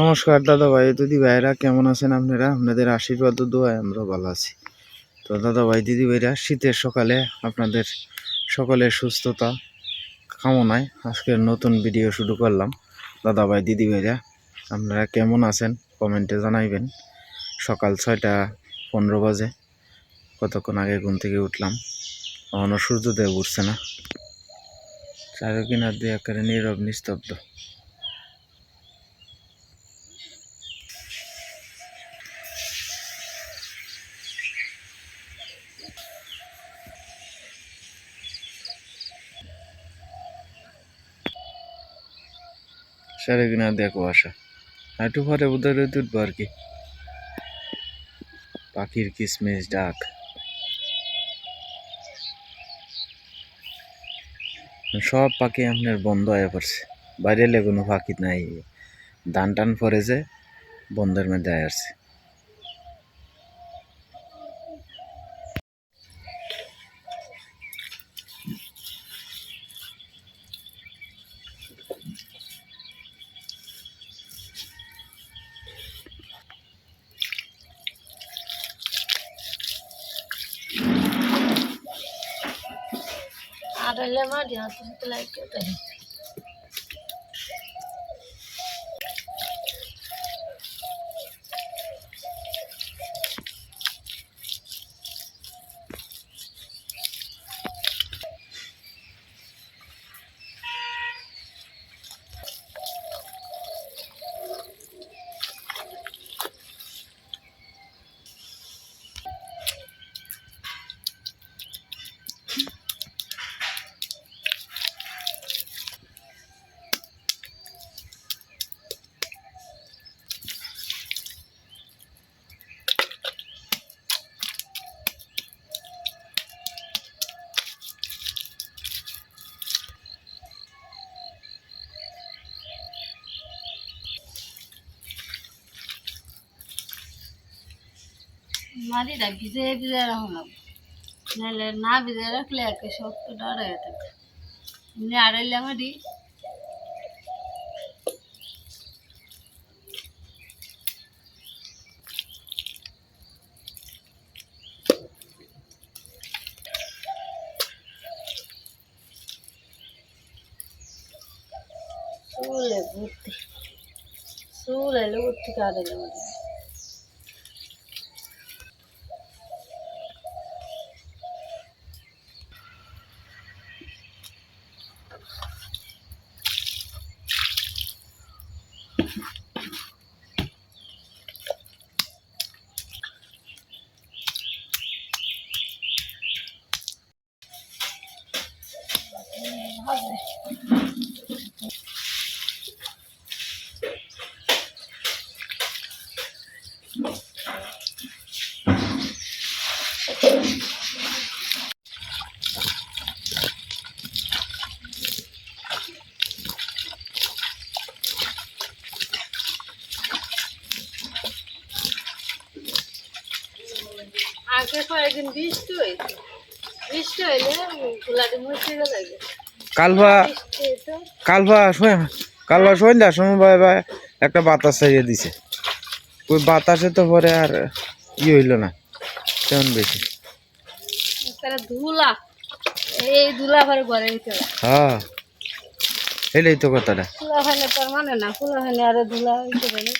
নমস্কার দাদা ভাই দিদি ভাইরা কেমন আছেন আপনারা? আপনাদের আশীর্বাদ দোয়ায় আমরা ভালো আছি। তো দাদা ভাই দিদি ভাইরা, শীতের সকালে আপনাদের সকলের সুস্থতা কামনায় আজকের নতুন ভিডিও শুরু করলাম। দাদা ভাই দিদি ভাইরা, আপনারা কেমন আছেন? কমেন্টে জানাইবেন। সকাল ছয়টা পনেরো বাজে, কতক্ষণ আগে ঘুম থেকে উঠলাম। এখনও সূর্যোদয় উঠছে না। চারো কিনার দিয়ে একেবারে নীরব, নিস্তব্ধ। সাড়ে কিনা দেখো আসা একটু ভরে রোদ উঠবো আর কি। পাখির কিসমিস ডাক। সব পাখি আপনার বন্ধ হয়ে পড়ছে। বাইরে কোনো পাখি নাই। ধান টান যে বন্ধের মধ্যে আয় আসছে আড়াইলে মাটি হাতে হাতে লাগে তাই মাটিটা ভিজে ভিজে রাখলাম নাহলে না ভিজে রাখলে একে শক্ত ডরে থাকে এমনি আড়াইলে মাটি চুলে ভর্তি চুল এলে ভর্তি কাটাইলে মাটি হবে কয়েকদিন বৃষ্টি হয়েছে। বৃষ্টি হইলে গোলাটি কালভা কালভা সন্ধ্যা কালভা সন্ধ্যার সময় ভাই ভাই একটা বাতাস দিছে। ওই বাতাসে তো পরে আর ই হইল না তেমন বেশি। ধুলা এই ধুলা ভরে ঘরে হ্যাঁ। এটাই তো কথাটা। হলে মানে হলে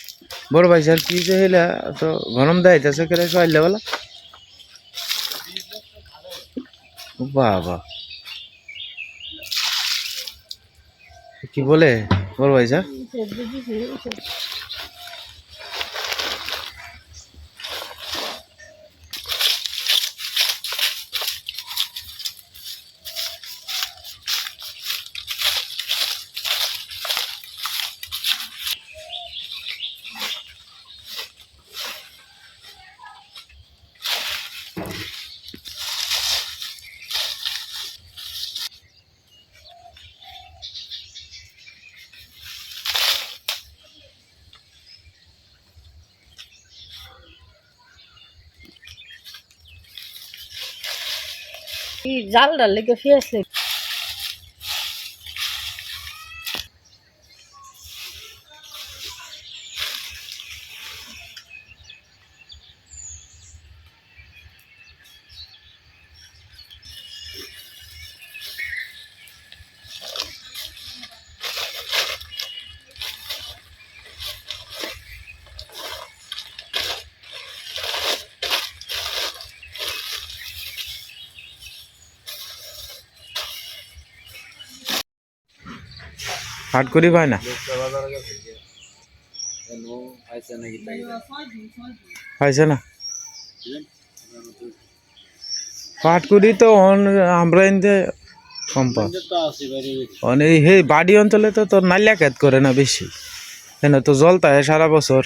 বড় ভাই স্যার কি যে হইলা তো গরম দেয় তাছে কেটে চাইলে বলা। বাবা। কি বলে? বল ভাই স্যার এই জালটা লেগে ফিয়েছে হাট করি পায় না? পাইছে না? পাট করি তো আমরা এনতে কম বাড়ি অঞ্চলে তো তোর নালিয়া খেত করে না বেশি। কেন তো জল তাই সারা বছর।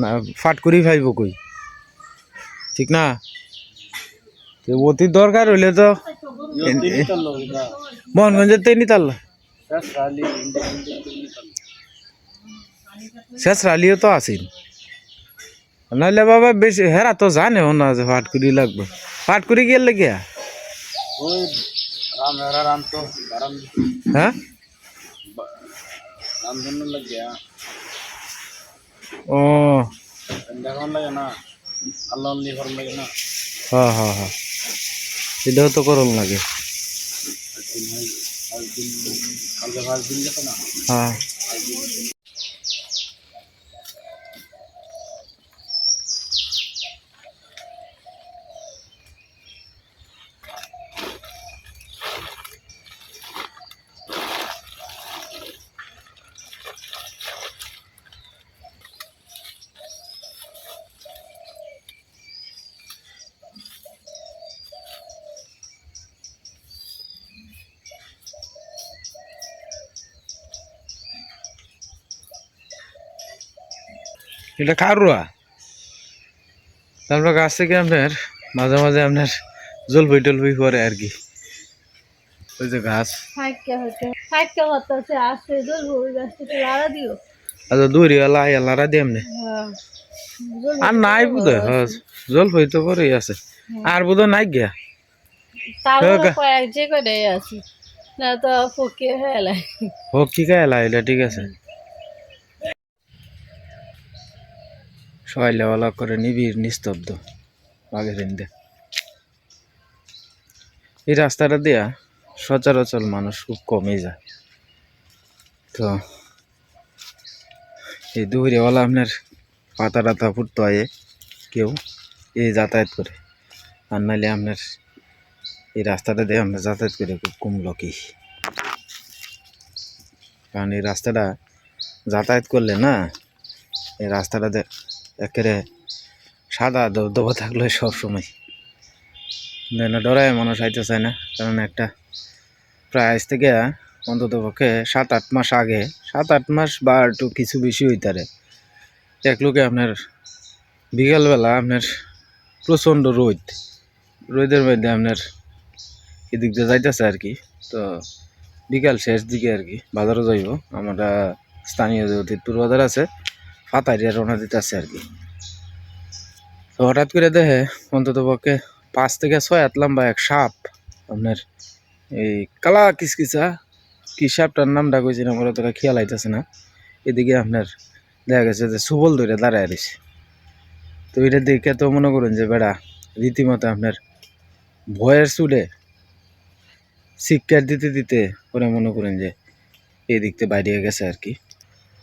না ফাট করি ফাইব কই? ঠিক না? অতি দরকার হইলে তো মোহনগঞ্জের তেনি তাল শেষ রালিও তো আসিন নাহলে বাবা বেশি হেরা তো জানে না যে ফাটকুড়ি লাগবে ফাটকুড়ি গেলে গিয়া হ্যাঁ ও হ্যাঁ হ্যাঁ হ্যাঁ এটাও তো করল লাগে हाँ। এটা কারুয়া তারপর গাছ থেকে আপনার মাঝে মাঝে আপনার জলপই টলপই করে আর কি। ওই যে আচ্ছা দূরি আলা আল্লাহরা দিয়ে এমনি হ্যাঁ। আর নাই হ্যাঁ করেই আছে। আর বোধহয় নাই গিয়া? তারপরে যে করে আছে। না তো পকে হয়ে এলাই। হোক কি খাই ঠিক আছে। সবাই লেওয়ালা করে নিবিড় নিস্তব্ধ। বাঘের ইন্দে এই রাস্তাটা দিয়া সচরাচর মানুষ খুব কমে যায়। তো এই দুপুরেওয়ালা আপনার পাতা টাতা ফুটতে হয় কেউ এই যাতায়াত করে। আর নাহলে আপনার এই রাস্তাটা দিয়ে আমরা যাতায়াত করে খুব কম লোকই। কারণ এই রাস্তাটা যাতায়াত করলে না, এই রাস্তাটাতে একেবারে সাদা দব থাকলে সব সময় না ডরায় মানুষ আইতে চায় না, কারণ একটা প্রায় আজ থেকে অন্তত পক্ষে সাত আট মাস আগে, সাত আট মাস বা একটু কিছু বেশি হইতারে এক লোকে আপনার বিকালবেলা আপনার প্রচণ্ড রোদ, রোদের মধ্যে আপনার এদিক দিয়ে যাইতেছে আর কি। তো বিকাল শেষ দিকে আর কি, বাজারও যাইব। আমরা স্থানীয় যে অতীতপুর বাজার আছে ফাতারিয়া রওনা দিতেছে আর কি। তো হঠাৎ করে দেখে অন্তত পক্ষে পাঁচ থেকে ছয় হাত লম্বা এক সাপ, আপনার এই কালা কিসকিসা কি সাপটার নামটা কইছি না বলে তোরা খেয়াল আইতেছে না। এদিকে আপনার দেখা গেছে যে সুবল ধরে দাঁড়ায় রয়েছে। তো এটা দেখে তো মনে করুন যে বেড়া রীতিমতো আপনার ভয়ের চুলে শিক্ষার দিতে দিতে পরে মনে করেন যে এই দিকতে বাইরে গেছে আর কি।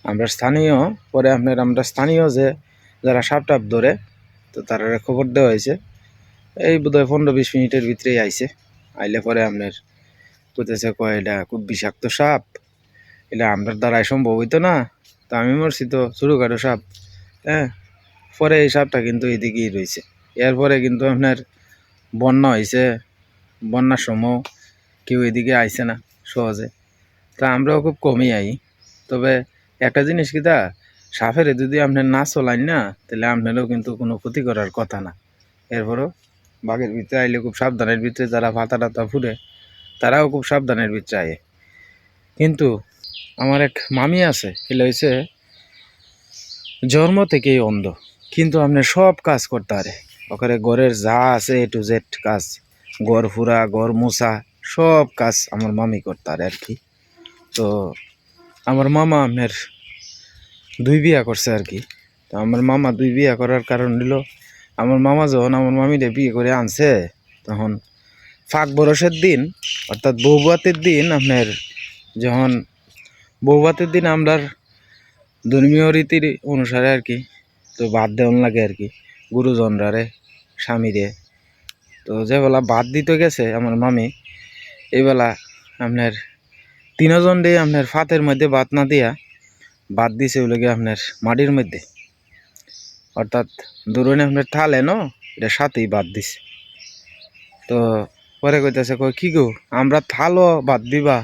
আমরা স্থানীয়, পরে আপনার আমরা স্থানীয় যে যারা সাপ টাপ ধরে, তো তারা খবর দেওয়া হয়েছে। এই বোধহয় পনেরো বিশ মিনিটের ভিতরেই আইছে। আইলে পরে আপনার কোথাছে কয় এটা খুব বিষাক্ত সাপ। এটা আপনার দ্বারাই সম্ভব হইতো না। তো আমি মরছি তো, ছোটোখাটো সাপ। হ্যাঁ পরে এই সাপটা কিন্তু এদিকেই রয়েছে এরপরে কিন্তু আপনার বন্যা হয়েছে বন্যার সময় কেউ এদিকে আইছে না সহজে। তা আমরাও খুব কমই আই। তবে একটা জিনিস কি তা সাপের যদি আপনার না চলাইন না, তাহলে আপনারও কিন্তু কোনো ক্ষতি করার কথা না। এরপরও বাঘের ভিতরে আইলে খুব সাবধানের ভিতরে যারা ভাতা টাতা ফুটে, তারাও খুব সাবধানের ভিতরে আয়। কিন্তু আমার এক মামি আছে, এলে হয়েছে জন্ম থেকেই অন্ধ, কিন্তু আপনি সব কাজ করতে পারে। ওখানে ঘরের যা আছে এ টু জেড কাজ, ঘর ফুরা, ঘর মোছা, সব কাজ আমার মামি করতে পারে আর কি। তো আমার মামা আপনার দুই বিয়া করছে আর কি। তো আমার মামা দুই বিয়া করার কারণ হলো আমার মামা যখন আমার মামিরে বিয়ে করে আনছে, তখন ফাঁক বরসের দিন, অর্থাৎ বৌভাতের দিন আপনার যখন বৌভাতের দিন আমরার ধর্মীয় রীতির অনুসারে আর কি, তো বাদ দেওয়ান লাগে আর কি, গুরুজনরারে, স্বামীরে। তো যে বেলা বাদ দিতে গেছে আমার মামি, এই বেলা আপনার তিনজন দিয়ে আপনার ফাতের মধ্যে বাত না দিয়া বাদ দিছে ওগুলো গিয়ে আপনার মাটির মধ্যে। অর্থাৎ ধরুন আপনার থালে, ন? এটা সাথেই বাদ দিছে। তো পরে কইতেছে কই কি গো, আমরা থালও বাদ দিবা?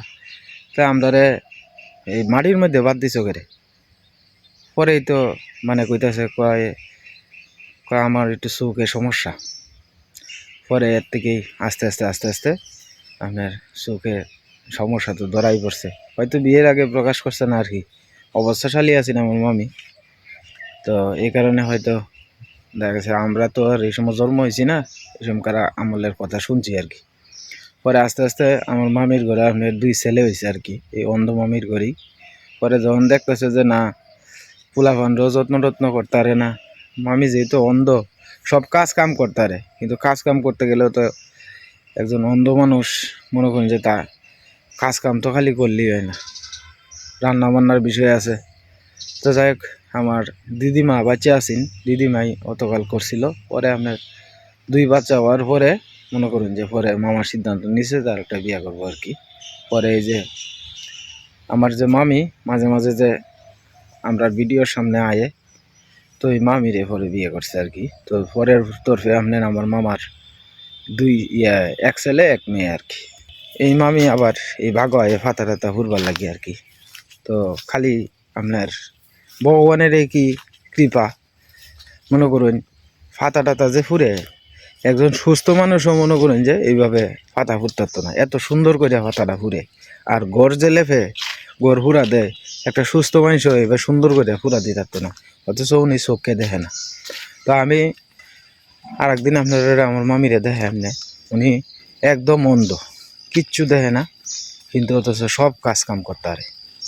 তা আমরা এই মাটির মধ্যে বাদ দিছো করে? পরেই তো মানে কইতাছে, কয় কয়, আমার একটু চোখে সমস্যা। পরে এর থেকেই আস্তে আস্তে আস্তে আস্তে আপনার চোখে সমস্যা তো ধরাই পড়ছে। হয়তো বিয়ের আগে প্রকাশ করছে না আর কি। অবস্থাশালী আছি না আমার মামি। তো এই কারণে হয়তো দেখা গেছে, আমরা তো আর এই সময় জন্ম হয়েছি না, এই সময়কার আমলের কথা শুনছি আর কি। পরে আস্তে আস্তে আমার মামির ঘরে আপনার দুই ছেলে হয়েছে আর কি, এই অন্ধ মামির ঘরেই। পরে যখন দেখতেছে যে না পোলাপানরাও যত্ন টত্ন করতে পারে না, মামি যেহেতু অন্ধ, সব কাজ কাম করতে পারে কিন্তু কাজ কাম করতে গেলেও তো একজন অন্ধ মানুষ, মনে করেন যে তা কাজ কাম তো খালি করলেই হয় না। রান্না বান্নার বিষয় আছে। তো যাই হোক, আমার দিদিমা বাচ্চা আছেন, দিদিমাই অতকাল করছিল। পরে আপনার দুই বাচ্চা হওয়ার পরে মনে করুন যে পরে মামার সিদ্ধান্ত নিছে, তার একটা বিয়ে করব আর কি। পরে এই যে আমার যে মামি, মাঝে মাঝে যে আমরা ভিডিওর সামনে আয়ে, তো এই মামিরে পরে বিয়ে করছে আর কি। তো পরের তরফে আপনার আমার মামার দুই ইয়া, এক ছেলে, এক মেয়ে আর কি। এই মামি আবার এই ভাগয়ে ফাতা টাতা হুরবার লাগে আর কি। তো খালি আপনার ভগবানের এই কি কৃপা, মনে করুন, ফাতা টাতা যে ফুরে, একজন সুস্থ মানুষও মনে করেন যে এইভাবে ফাতা ফুটতো না। এত সুন্দর করে ফাতাটা ফুরে। আর গড় যে লেফে গড় ফুরা দেয়, একটা সুস্থ মানুষ এবার সুন্দর করে ফুরা দিয়ে থাকতো না। অথচ উনি চোখকে দেখে না। তো আমি আর একদিন আপনার, আমার মামিরে দেখে এমনি উনি একদম অন্ধ। কিচ্ছু দেখে না। কিন্তু অথচ সব কাজ কাম করতে পারে।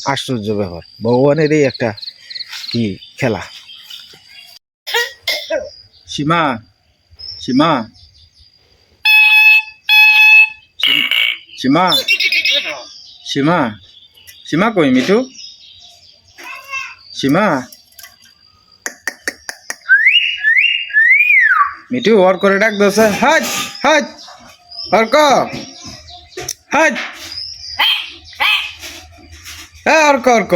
আশ্চর্য ব্যাপার। ভগবানেরই একটা কি খেলা। সীমা সীমা। সীমা সীমা। সীমা কই মিঠু? সীমা। মিঠু, ওর করে ডাক দোসে হাট হাট। অর্ক হ্যাঁ অর্ক অর্ক।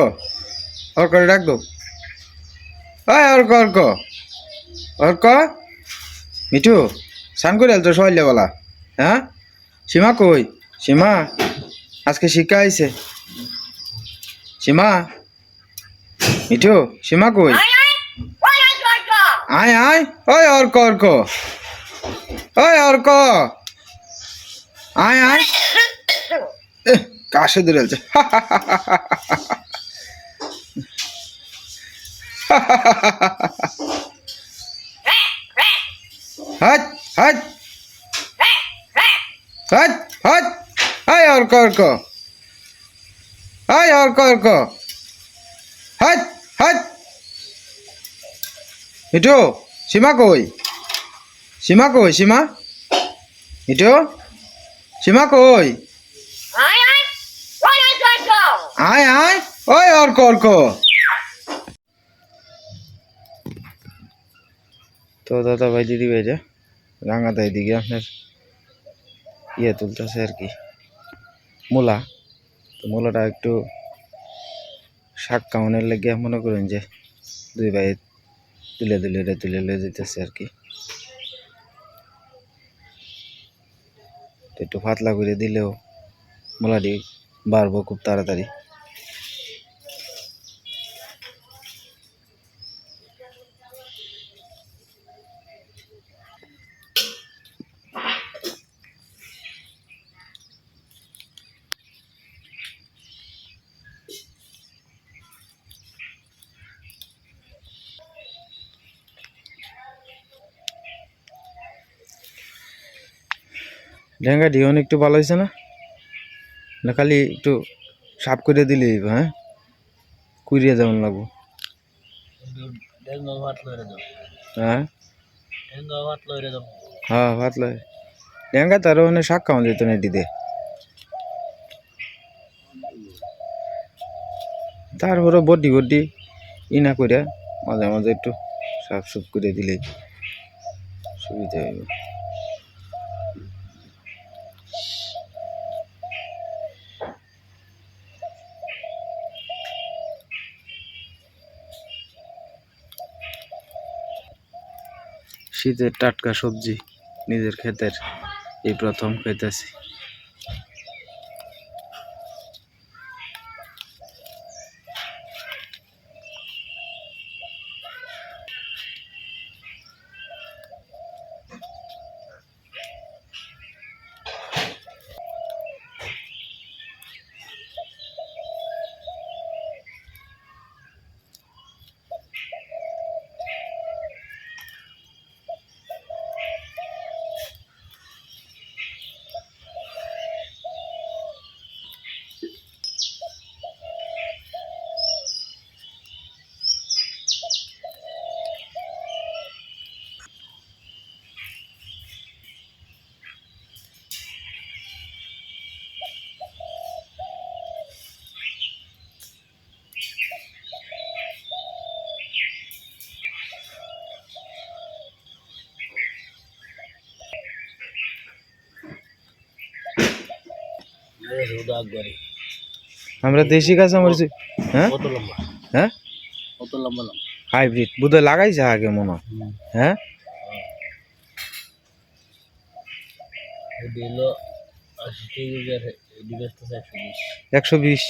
ওর করে ডাক দো। হ্যাঁ অর্ক অর্ক। অর্ক? মিঠু, স্নান করে তো সবাই বলা। হ্যাঁ? সীমা কই? সীমা, আজকে শিক্ষা আইছে। সীমা? মিঠু, সীমা কই? আয় আয়। ওই অর্ক অর্ক। ওই অর্ক। আয় আয়। এহ, কাশে হাট হাট। মিঠু সীমা কই? সীমা কই সীমা? মিঠু সীমা কই? আয় আয়। ওই অর্ক অর্ক। তো দাদা ভাই, দিদি ভাইরা রাঙাতা এদিকে আপনার ইয়ে তুলতেছে আর কি। মূলা। তো মূলাটা একটু শাক কামানের লেগে মনে করেন যে দুই ভাই তুলে তুলে রে তুলে লে যেতেছে আর কি। একটু পাতলা করে দিলেও মূলাটি বাড়বো খুব তাড়াতাড়ি। লেহেঙ্গা ডিওন একটু ভালো হয়েছে না? না খালি একটু সাফ করে দিলে হ্যাঁ? কুড়িয়ে যেমন লাগবো। হ্যাঁ? হ্যাঁ ভাত লয় লেহেঙ্গা তার মানে শাক খাওয়া যেত না এটিতে তারপরে বডি বডি ই না করে মাঝে মাঝে একটু সাফ সুফ করে দিলে সুবিধা হইব। শীতের টাটকা সবজি নিজের ক্ষেতের এই প্রথম খেতেছি আমরা দেশি হ্যাঁ? কত লম্বা হ্যাঁ? হাইব্রিড বোধহয় লাগাইছে আগে মনে হয়। হ্যাঁ? একশো বিশ।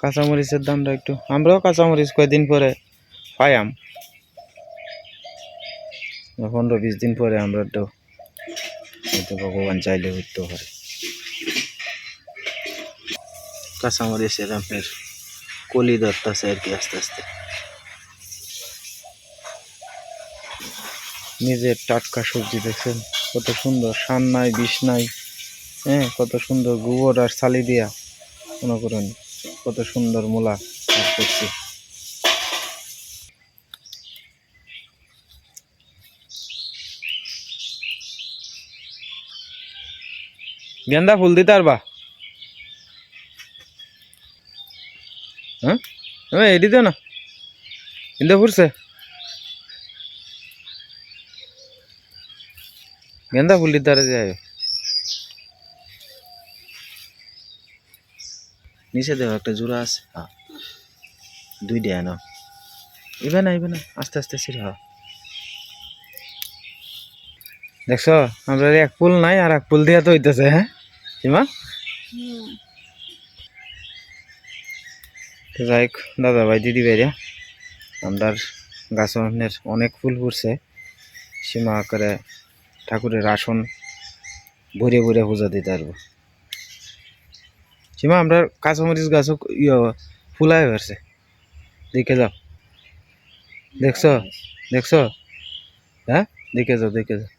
কাঁচামরিচের দামটা একটু। আমরাও কাঁচামরিচ কয়দিন পরে পাইয়াম। পনেরো বিশ দিন পরে আমরা তো ভগবান চাইলে উঠতে পারে। কাঁচামরিচের আপনার কলি ধরতেছে আর কি আস্তে আস্তে। নিজের টাটকা সবজি দেখছেন, কত সুন্দর সান নাই, বিষ নাই হ্যাঁ কত সুন্দর গোবর আর ছালি দিয়া, মনে করুন কত সুন্দর মূলা করছি। গেন্দা ফুল দিতে পারবা হ্যাঁ এ এডি দিও না। গেন্দা ফুটছে গেন্দা ফুল দিতে পারে যায়। নিচে দেখো, একটা জোড়া আছে। হ্যাঁ দুই দেয় না ইবে না ইবে না, আস্তে আস্তে ছিড়ে হ্যাঁ দেখছ আমরা এক ফুল নাই, আর এক ফুল দিয়া তো হইতেছে হ্যাঁ? সীমা? তো যাই হোক দাদা ভাই দিদি ভাইরা আমরার গাছ আপনার অনেক ফুল ফুটছে। সীমা করে ঠাকুরের আসন ভরে ভরে পূজা দিতে পারব। সীমা আমরা কাঁচামরিচ গাছও ইয়ে ফুলাই পারছে দেখে যাও। দেখছ? দেখছ? হ্যাঁ? দেখে যাও দেখে যাও।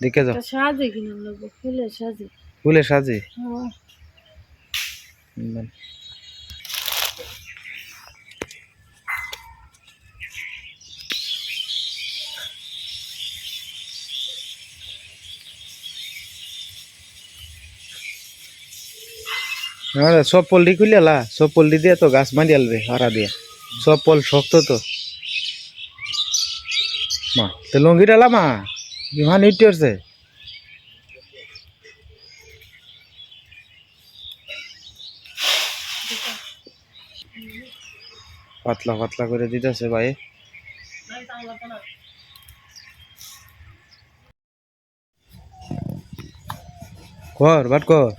দেখে যাও। তা সাজে কিনা ফুলে সাজে। ফুলে সাজি? হ্যাঁ সব পল্লি খুলিয়ালা, সব পল্লি দিয়ে তো গাছ বাঁধি আলবে হারা দিয়ে। সব পল শক্ত তো। মা, তো লঙ্গি ডালা মা ইমান ইট করছে পাতলা পাতলা করে দিতেছে ভাই। কর, বাট কর।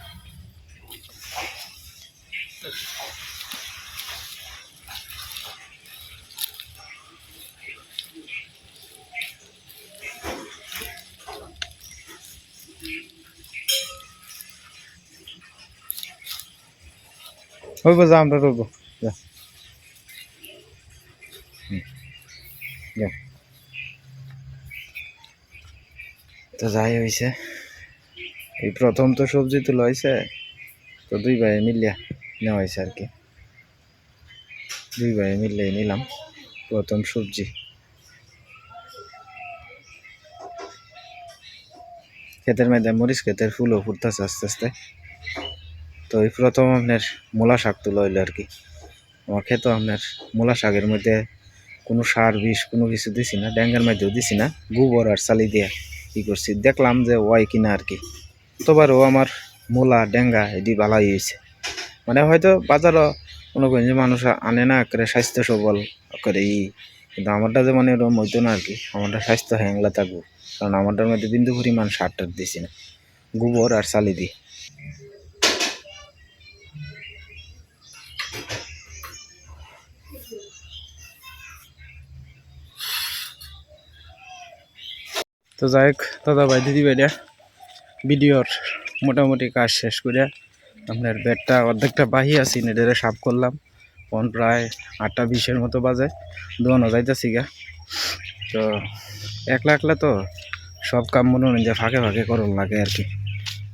হইব যা আমরা রইব যা। তো যাই হয়েছে এই প্রথম তো সবজি তোলা হয়েছে তো দুই ভাই মিলিয়া নেওয়া হয়েছে আর কি। দুই ভাই মিলিয়ে নিলাম প্রথম সবজি। ক্ষেতের মধ্যে মরিচ ক্ষেতের ফুলও ফুটতেছে আস্তে আস্তে। তো এই প্রথম আপনার মূলা শাক তোলা হইল আর কি। আমার খেতো আপনার মূলা শাকের মধ্যে কোনো সার, বিষ কোনো কিছু দিছি না, ড্যাঙ্গার মধ্যেও দিছি না, গোবর আর চালি দিয়ে ই করছি। দেখলাম যে ওয়াই কিনা আর কি। তোবারও আমার মূলা ডেঙ্গা এটি ভালাই হয়েছে মানে হয়তো বাজারও মনে করেন যে মানুষ আনে না করে স্বাস্থ্য সবল করে ই। কিন্তু আমারটা যে মানে এরকম হইতো না আর কি। আমারটা স্বাস্থ্য হ্যাংলা থাকব। কারণ আমারটার মধ্যে বিন্দু পরিমাণ সার টার দিছি না। গোবর আর চালি দিই তো যাই হোক দাদা ভাই দিদি ভাইরা ভিডিওর মোটামুটি কাজ শেষ করে আপনার বেডটা অর্ধেকটা বাহি আছি, নেটেরে সাফ করলাম। ফোন প্রায় আটটা বিশের মতো বাজে, দোয়ানো যাইতেছি গা। তো একলা একলা তো সব কাম মনে হয় যে ফাঁকে ফাঁকে করুন লাগে আর কি।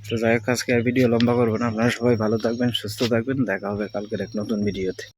তো যাই হোক, আজকে আর ভিডিও লম্বা করব না। আপনারা সবাই ভালো থাকবেন, সুস্থ থাকবেন। দেখা হবে কালকের এক নতুন ভিডিওতে।